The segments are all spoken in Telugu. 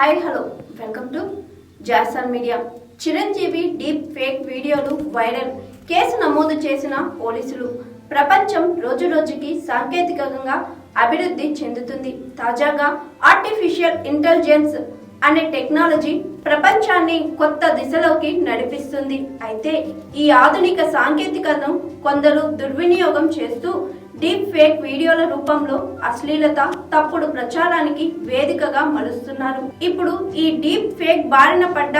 Hi hello welcome to Jason media Chiranjeevi deep fake వీడియోలు వైరల్. కేసు నమోదు చేసిన పోలీసులు. ప్రపంచం రోజురోజుకి సాంకేతికంగా అభివృద్ధి చెందుతుంది. తాజాగా ఆర్టిఫిషియల్ ఇంటెలిజెన్స్ అనే టెక్నాలజీ ప్రపంచాన్ని కొత్త దిశలోకి నడిపిస్తుంది. అయితే ఈ ఆధునిక సాంకేతికతను కొందరు దుర్వినియోగం చేస్తూ డీప్ ఫేక్ వీడియోల రూపంలో అశ్లీలత తప్పుడు ప్రచారానికి వేదికగా మలుస్తున్నారు. ఇప్పుడు ఈ డీప్ ఫేక్ బారిన పడ్డ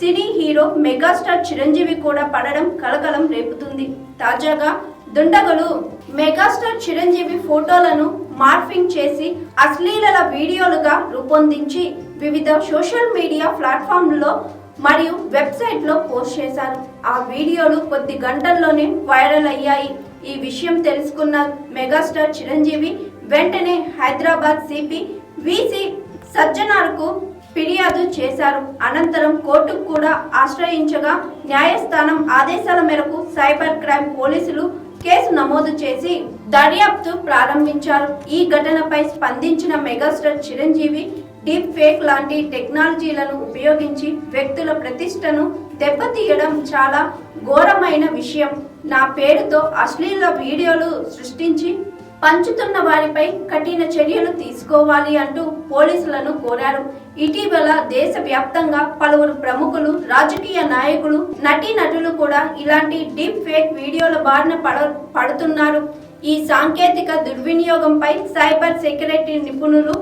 సినీ హీరో మెగాస్టార్ చిరంజీవి కూడా పడడం కలకలం రేపుతుంది. తాజాగా దుండగులు మెగాస్టార్ చిరంజీవి ఫోటోలను మార్ఫింగ్ చేసి అశ్లీల వీడియోలుగా రూపొందించి వివిధ సోషల్ మీడియా ప్లాట్ఫామ్లలో మరియు వెబ్సైట్లో పోస్ట్ చేశారు. ఆ వీడియోలు కొద్ది గంటల్లోనే వైరల్ అయ్యాయి. ఈ విషయం తెలుసుకున్న మెగాస్టార్ చిరంజీవి వెంటనే హైదరాబాద్ సిపి విసి సజ్జనార్కు ఫిర్యాదు చేశారు. అనంతరం కోర్టుకు కూడా ఆశ్రయించగా న్యాయస్థానం ఆదేశాల మేరకు సైబర్ క్రైమ్ పోలీసులు కేసు నమోదు చేసి దర్యాప్తు ప్రారంభించారు. ఈ ఘటనపై స్పందించిన మెగాస్టార్ చిరంజీవి డీప్ ఫేక్ లాంటి టెక్నాలజీలను ఉపయోగించి వ్యక్తుల ప్రతిష్టను దెబ్బతీయడం చాలా ఘోరమైన విషయం. నా పేరుతో అశ్లీల వీడియోలు సృష్టించి పంచుతున్న వారిపై కఠిన చర్యలు తీసుకోవాలి అంటూ పోలీసులను కోరారు. ఇటీవల దేశవ్యాప్తంగా పలువురు ప్రముఖులు రాజకీయ నాయకులు నటీనటులు కూడా ఇలాంటి డీప్ ఫేక్ వీడియోల బారిన పడ పడుతున్నారు. ఈ సాంకేతిక దుర్వినియోగంపై సైబర్ సెక్యూరిటీ నిపుణులు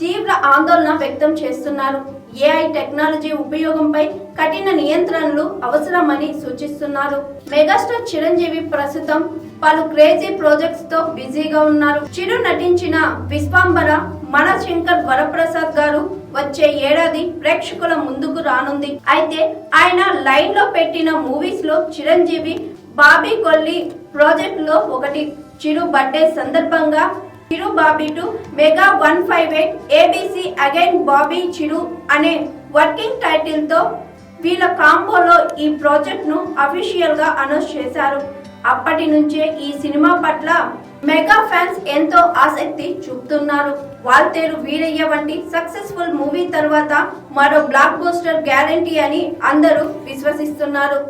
తీవ్ర ఆందోళన వ్యక్తం చేస్తున్నారు. ఏఐ టెక్నాలజీ ఉపయోగంపై కఠిన నియంత్రణలు అవసరమని సూచిస్తున్నారు. మెగాస్టార్ చిరంజీవి ప్రస్తుతం పలు క్రేజీ ప్రాజెక్ట్స్తో బిజీగా ఉన్నారు. చిరు నటించిన విశ్వాంబర మన శంకర్ వరప్రసాద్ గారు వచ్చే ఏడాది ప్రేక్షకుల ముందుకు రానుంది. అయితే ఆయన లైన్లో పెట్టిన మూవీస్లో చిరంజీవి బాబీ కొల్లి ప్రాజెక్ట్లో ఒకటి. చిరు బర్త్డే సందర్భంగా Chiru Bobby two mega one five eight A B C again Bobby Chiru అనే వర్కింగ్ టైటిల్తో వీళ్ళ కాంబోలో ఈ ప్రాజెక్ట్ను అఫీషియల్గా అనౌన్స్ చేశారు. అప్పటి నుంచే ఈ సినిమా పట్ల మెగా ఫ్యాన్స్ ఎంతో ఆసక్తి చూపుతున్నారు. వాల్తేరు వీరయ్య వంటి సక్సెస్ఫుల్ మూవీ తర్వాత మరో బ్లాక్ బోస్టర్ గ్యారంటీ అని అందరూ విశ్వసిస్తున్నారు.